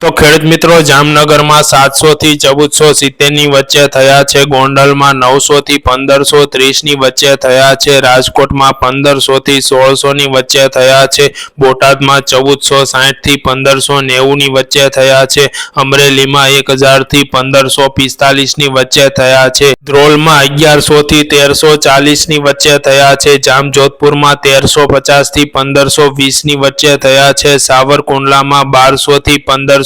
તો ખેડૂત મિત્રો, જામનગરમાં સાતસો થી ચૌદસો સિત્તેરની વચ્ચે થયા છે ગોંડલમાં નવસો થી પંદરસો ત્રીસની વચ્ચે થયા છે, રાજકોટમાં પંદરસો થી સોળસો ની વચ્ચે થયા છે, બોટાદમાં ચૌદસો સાઠથી પંદરસો નેવું ની વચ્ચે થયા છે, અમરેલીમાં એક હજારથી પંદરસો પિસ્તાલીસની વચ્ચે થયા છે, ધ્રોલમાં અગિયારસો થી તેરસો ચાલીસની વચ્ચે થયા છે, જામજોધપુરમાં તેરસો પચાસથી પંદરસો વીસની વચ્ચે થયા છે, સાવરકુંડલામાં બારસો થી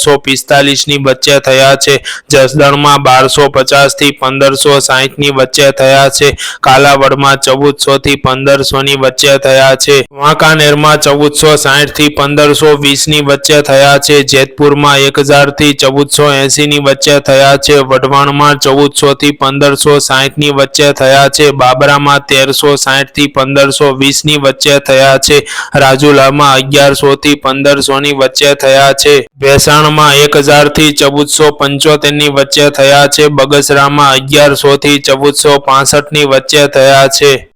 પંદરસો પિસ્તાલીસની વચ્ચે થયા છે. જસદણમાં બારસો પચાસથી પંદરસો સાહીઠની વચ્ચે થયા છે. કાલાવડમાં પંદરસો ની વચ્ચે થયા છે. વાંકાનેરમાં ચૌદસો સાહીઠથી પંદરસો વીસની વચ્ચે થયા છે. જેતપુરમાં એક હજારથી ચૌદસો એસી ની વચ્ચે થયા છે. વઢવાણમાં ચૌદસો થી પંદરસો સાહીઠની વચ્ચે થયા છે. બાબરામાં તેરસો સાહીઠથી પંદરસો વીસની વચ્ચે થયા છે. રાજુલામાં પંદરસો ની વચ્ચે થયા છે. ભેસાણમાં એક હજારથી ચૌદસો પંચોતેરની વચ્ચે થયા છે. બગસરામાં અગિયારસો થી ચૌદસો પાસઠની વચ્ચે થયા છે.